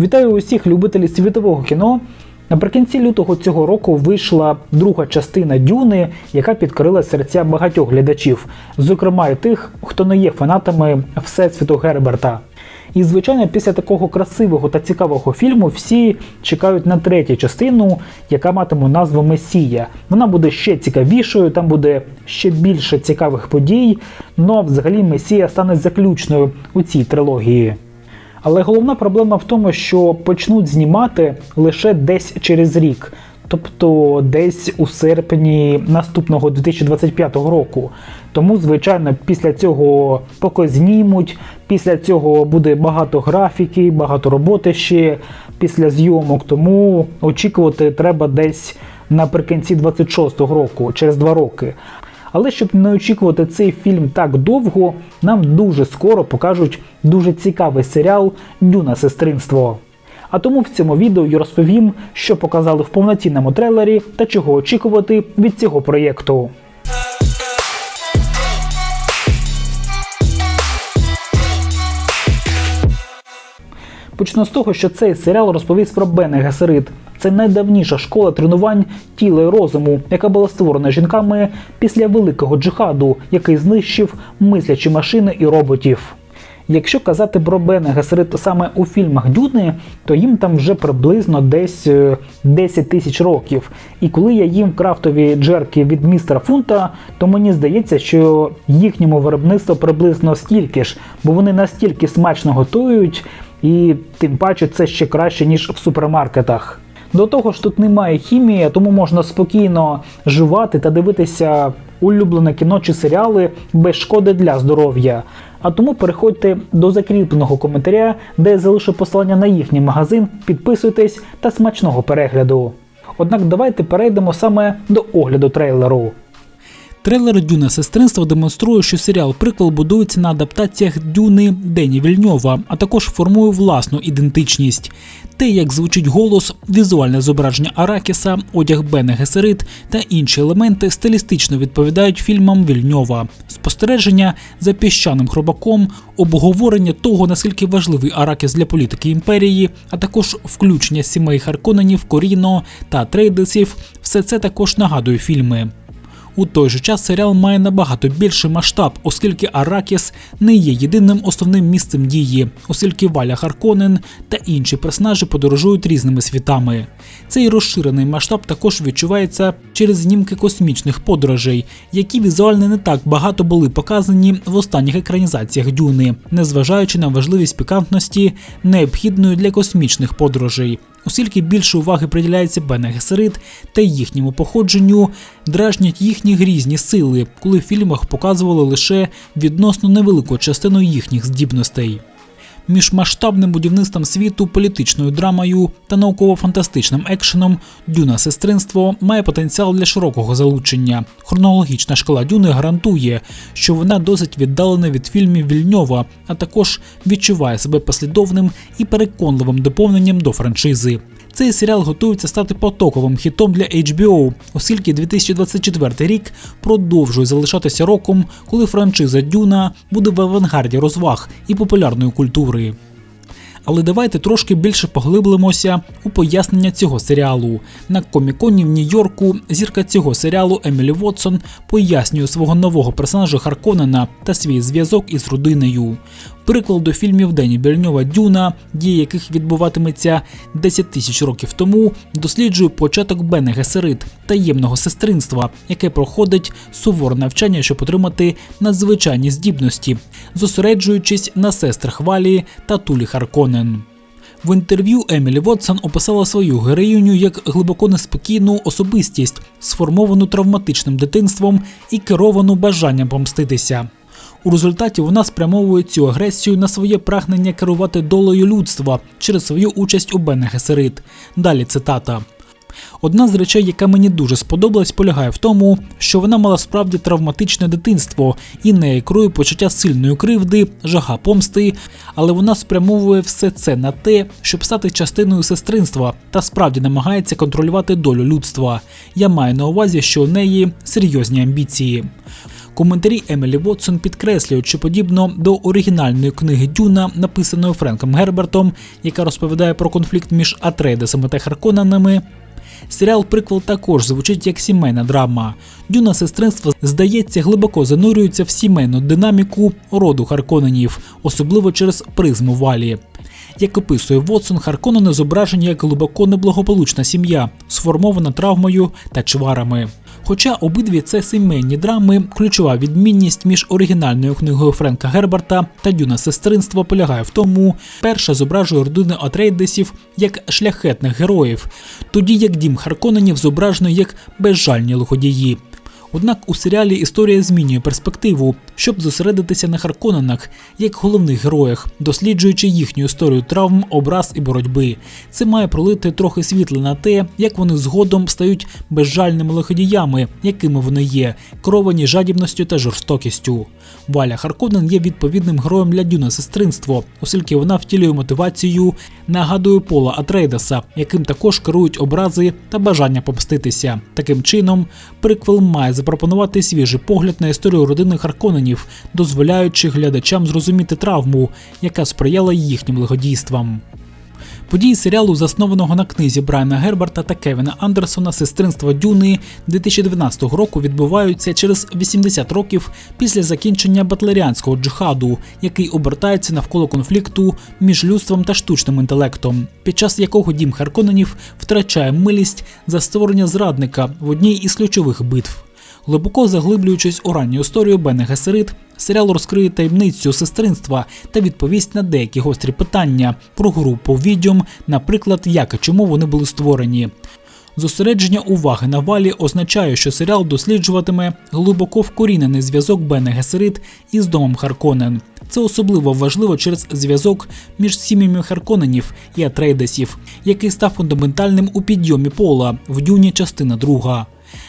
Вітаю усіх любителів світового кіно. Наприкінці лютого цього року вийшла друга частина Дюни, яка підкорила серця багатьох глядачів, зокрема і тих, хто не є фанатами Всесвіту Герберта. І, звичайно, після такого красивого та цікавого фільму всі чекають на третю частину, яка матиме назву Месія. Вона буде ще цікавішою, там буде ще більше цікавих подій. Ну а взагалі Месія стане заключною у цій трилогії. Але головна проблема в тому, що почнуть знімати лише десь через рік, тобто десь у серпні наступного 2025 року. Тому, звичайно, після цього поки знімуть, після цього буде багато графіки, багато роботи ще після зйомок. Тому очікувати треба десь наприкінці 26-го року, через два роки. Але щоб не очікувати цей фільм так довго, нам дуже скоро покажуть дуже цікавий серіал Дюна сестринство. А тому в цьому відео я розповім, що показали в повноцінному трейлері та чого очікувати від цього проєкту. Почну з того, що цей серіал розповість про Бене Гесерит. Це найдавніша школа тренувань тіла і розуму, яка була створена жінками після великого джихаду, який знищив мислячі машини і роботів. Якщо казати про Бена Гесерит саме у фільмах Дюни, то їм там вже приблизно десь е, 10 тисяч років. І коли я їм крафтові джерки від містера Фунта, то мені здається, що їхньому виробництву приблизно стільки ж, бо вони настільки смачно готують, і тим паче це ще краще, ніж в супермаркетах. До того ж, тут немає хімії, тому можна спокійно жувати та дивитися улюблене кіно чи серіали без шкоди для здоров'я. А тому переходьте до закріпленого коментаря, де я залишу посилання на їхній магазин, підписуйтесь та смачного перегляду. Однак давайте перейдемо саме до огляду трейлеру. Трейлер Дюна сестринства демонструє, що серіал приквел будується на адаптаціях Дюни Дені Вільньова, а також формує власну ідентичність. Те, як звучить голос, візуальне зображення Аракіса, одяг Бене Гесерит та інші елементи стилістично відповідають фільмам Вільньова. Спостереження за піщаним хробаком, обговорення того, наскільки важливий Аракіс для політики імперії, а також включення сімей Харконенів, Коріно та Трейдесів, все це також нагадує фільми. У той же час серіал має набагато більший масштаб, оскільки Аракіс не є єдиним основним місцем дії, оскільки Валя Харконен та інші персонажі подорожують різними світами. Цей розширений масштаб також відчувається через знімки космічних подорожей, які візуально не так багато були показані в останніх екранізаціях Дюни, незважаючи на важливість пікантності, необхідної для космічних подорожей. Оскільки більше уваги приділяється Бене Гесерит та їхньому походженню, дражнять їхні грізні сили, коли в фільмах показували лише відносно невелику частину їхніх здібностей. Між масштабним будівництвом світу, політичною драмою та науково-фантастичним екшеном Дюна сестринство має потенціал для широкого залучення. Хронологічна шкала Дюни гарантує, що вона досить віддалена від фільмів Вільньова, а також відчуває себе послідовним і переконливим доповненням до франшизи. Цей серіал готується стати потоковим хітом для HBO, оскільки 2024 рік продовжує залишатися роком, коли франшиза Дюна буде в авангарді розваг і популярної культури. Але давайте трошки більше поглиблимося у пояснення цього серіалу. На коміконі в Нью-Йорку зірка цього серіалу Емілі Вотсон пояснює свого нового персонажа Харконена та свій зв'язок із родиною. Приклад до фільмів Дені Бельньова Дюна, дія яких відбуватиметься 10 тисяч років тому, досліджує початок Бене Гесерит, таємного сестринства, яке проходить суворе навчання, щоб отримати надзвичайні здібності, зосереджуючись на сестрах Валі та Тулі Харконен. В інтерв'ю Емілі Вотсон описала свою героїню як глибоко неспокійну особистість, сформовану травматичним дитинством і керовану бажанням помститися. У результаті вона спрямовує цю агресію на своє прагнення керувати долею людства через свою участь у Бене Гесерит. Далі цитата. Одна з речей, яка мені дуже сподобалась, полягає в тому, що вона мала справді травматичне дитинство і не екрує почуття сильної кривди, жага помсти, але вона спрямовує все це на те, щоб стати частиною сестринства та справді намагається контролювати долю людства. Я маю на увазі, що у неї серйозні амбіції. Коментарі Емілі Вотсон підкреслюють, що подібно до оригінальної книги Дюна, написаної Френком Гербертом, яка розповідає про конфлікт між Атрейдесами та Харконанами, Серіал Приквел також звучить як сімейна драма. Дюна сестринство, здається, глибоко занурюється в сімейну динаміку роду Харконенів, особливо через призму валі. Як описує Вотсон, Харконени зображені як глибоко неблагополучна сім'я, сформована травмою та чварами. Хоча обидві це сімейні драми, ключова відмінність між оригінальною книгою Френка Герберта та Дюна сестринство полягає в тому, перша зображує родини Атрейдесів як шляхетних героїв, тоді як дім Харконенів зображено як безжальні лиходії. Однак у серіалі історія змінює перспективу, щоб зосередитися на Харконенах як головних героях, досліджуючи їхню історію травм, образ і боротьби. Це має пролити трохи світла на те, як вони згодом стають безжальними лиходіями, якими вони є, керовані жадібністю та жорстокістю. Валя Харконен є відповідним героєм для Дюна сестринство, оскільки вона втілює мотивацію, нагадує Пола Атрейдеса, яким також керують образи та бажання помститися. Таким чином, приквел має запропонувати свіжий погляд на історію родини Харконенів, дозволяючи глядачам зрозуміти травму, яка сприяла їхнім лиходійствам. Події серіалу, заснованого на книзі Брайана Герберта та Кевіна Андерсона Сестринство Дюни 2012 року відбуваються через 80 років після закінчення батлеріанського джихаду, який обертається навколо конфлікту між людством та штучним інтелектом, під час якого дім Харконенів втрачає милість за створення зрадника в одній із ключових битв. Глибоко заглиблюючись у ранню історію Бене Гесерит, серіал розкриє таємницю сестринства та відповість на деякі гострі питання про групу відьом, наприклад, як і чому вони були створені. Зосередження уваги на валі означає, що серіал досліджуватиме глибоко вкорінений зв'язок Бене Гесерит із домом Харконен. Це особливо важливо через зв'язок між сім'ями Харконенів і Атрейдесів, який став фундаментальним у підйомі пола в дюні частина друга.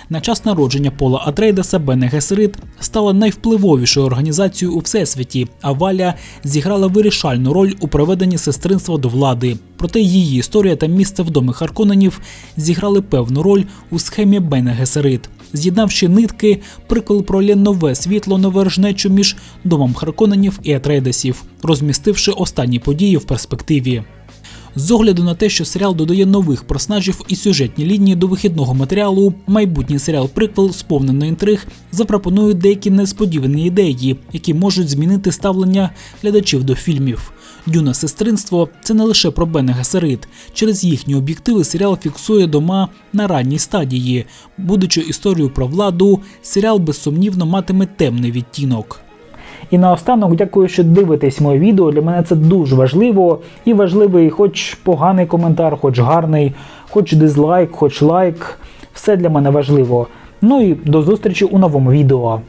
На час народження Пола Атрейдеса Бене Гесерит стала найвпливовішою організацією у всесвіті, а Валя зіграла вирішальну роль у проведенні сестринства до влади. Проте її історія та місце в домі Харконенів зіграли певну роль у схемі Бене Гесерит. З'єднавши нитки, прикол пролє нове світло на ворожнечу між домом Харконенів і Атрейдесів, розмістивши останні події в перспективі. З огляду на те, що серіал додає нових персонажів і сюжетні лінії до вихідного матеріалу, майбутній серіал Приквел, сповнений інтриг, запропонує деякі несподівані ідеї, які можуть змінити ставлення глядачів до фільмів. Дюна сестринство це не лише про Бене Гесерит. Через їхні об'єктиви серіал фіксує дома на ранній стадії. Будучи історією про владу, серіал безсумнівно матиме темний відтінок. І наостанок, дякую, що дивитесь моє відео. Для мене це дуже важливо. І важливий, хоч поганий коментар, хоч гарний, хоч дизлайк, хоч лайк. Все для мене важливо. Ну і до зустрічі у новому відео.